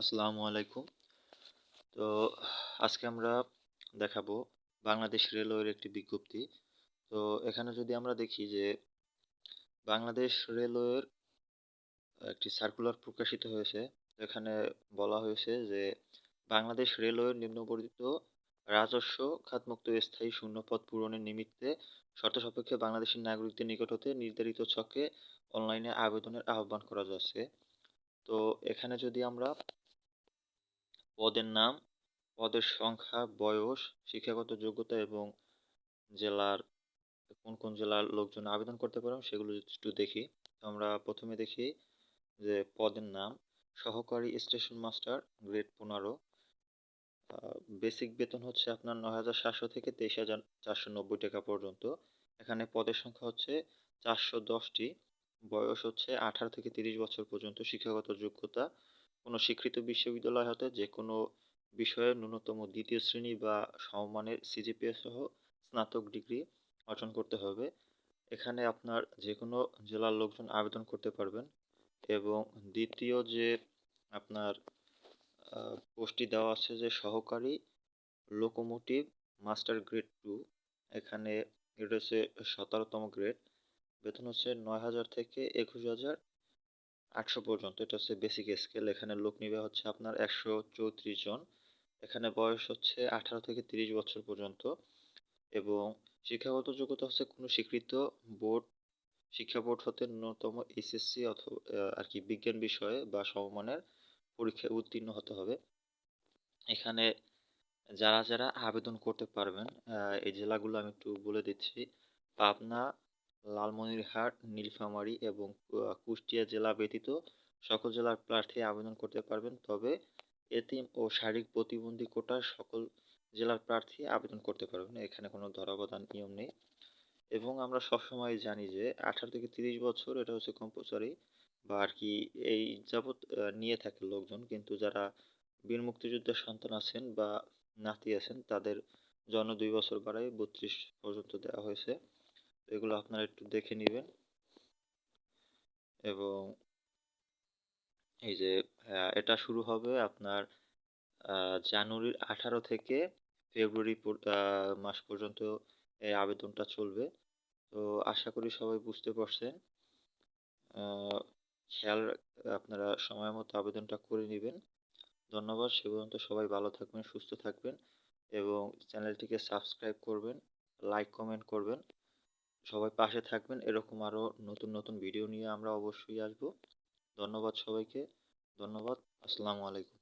আসসালামু আলাইকুম। তো আজকে আমরা দেখাবো বাংলাদেশ রেলওয়ের একটি বিজ্ঞপ্তি। তো এখানে যদি আমরা দেখি যে বাংলাদেশ রেলওয়ের একটি সার্কুলার প্রকাশিত হয়েছে এখানে বলা হয়েছে যে বাংলাদেশ রেলওয়ের নিম্নবর্ণিত রাজস্ব খাতমুক্ত স্থায়ী শূন্যপদ পূরণের নিমিত্তে শর্ত সাপেক্ষে বাংলাদেশের নাগরিকদের নিকট হতে নির্ধারিত ছকে অনলাইনে আবেদনের আহ্বান করা যাচ্ছে। তো এখানে যদি আমরা পদের নাম, পদের সংখ্যা, বয়স, শিক্ষাগত যোগ্যতা এবং জেলার কোন কোন জেলার লোকজন আবেদন করতে পারেন সেগুলো একটু দেখি। আমরা প্রথমে দেখি যে পদের নাম, সহকারী স্টেশন মাস্টার, গ্রেড পনেরো। বেসিক বেতন হচ্ছে আপনার নয় হাজার সাতশো থেকে তেইশ হাজার চারশো নব্বই টাকা পর্যন্ত। এখানে পদের সংখ্যা হচ্ছে চারশো দশটি। বয়স হচ্ছে আঠারো থেকে তিরিশ বছর পর্যন্ত শিক্ষাগত যোগ্যতা। কোনো স্বীকৃত বিশ্ববিদ্যালয় হতে যে কোনো বিষয়ে ন্যূনতম দ্বিতীয় শ্রেণি বা সমমানের সিজিপিএ সহ স্নাতক ডিগ্রি অর্জন করতে হবে। এখানে আপনার যে কোনো জেলার লোকজন আবেদন করতে পারবেন এবং দ্বিতীয় যে আপনার পোস্টটি দেওয়া আছে যে সহকারী লোকোমোটিভ মাস্টার গ্রেড টু, এখানে এটা হচ্ছে সতেরোতম গ্রেড। বেতন হচ্ছে নয় হাজার থেকে একুশ হাজার আটশো পর্যন্ত, এটা হচ্ছে বেসিক স্কেল এখানে লোক নিবে হচ্ছে আপনার একশো চৌত্রিশ জন। এখানে বয়স হচ্ছে আঠারো থেকে তিরিশ বছর পর্যন্ত এবং শিক্ষাগত যোগ্যতা হচ্ছে কোনো স্বীকৃত বোর্ড, শিক্ষা বোর্ড হতে ন্যূনতম এসএসসি অথবা আর কি বিজ্ঞান বিষয়ে বা সমমানের পরীক্ষায় উত্তীর্ণ হতে হবে। এখানে যারা যারা আবেদন করতে পারবেন এই জেলাগুলো আমি একটু বলে দিচ্ছি। পাবনা লালমনিরহাট, নীলফামারী এবং কুষ্টিয়া জেলা ব্যতীত সকল জেলার প্রার্থী আবেদন করতে পারবেন। তবে এতিম ও শারীরিক প্রতিবন্ধী কোটার সকল জেলার প্রার্থী আবেদন করতে পারবেন। এখানে কোনো ধরাবাধা নিয়ম নেই। এবং আমরা সবসময় জানি যে আঠারো থেকে তিরিশ বছর, এটা হচ্ছে কম্পালসারি বা আর কি এই যাবৎ নিয়ে থাকে লোকজন। কিন্তু যারা বীর মুক্তিযুদ্ধের সন্তান আছেন বা নাতি আছেন, তাদের জন্য দুই বছর বাড়াই বত্রিশ পর্যন্ত দেওয়া হয়েছে। এগুলো আপনারা একটু দেখে নেবেন। এবং এই যে এটা শুরু হবে আপনার জানুয়ারির আঠারো থেকে ফেব্রুয়ারি মাস পর্যন্ত এই আবেদনটা চলবে। তো আশা করি সবাই বুঝতে পারছেন। খেয়াল আপনারা সময় মতো আবেদনটা করে নেবেন। ধন্যবাদ। সে পর্যন্ত সবাই ভালো থাকবেন, সুস্থ থাকবেন এবং চ্যানেলটিকে সাবস্ক্রাইব করবেন, লাইক, কমেন্ট করবেন। সবাই পাশে থাকবেন। এরকম আরও নতুন নতুন ভিডিও নিয়ে আমরা অবশ্যই আসব। ধন্যবাদ সবাইকে। ধন্যবাদ। আসসালামু আলাইকুম।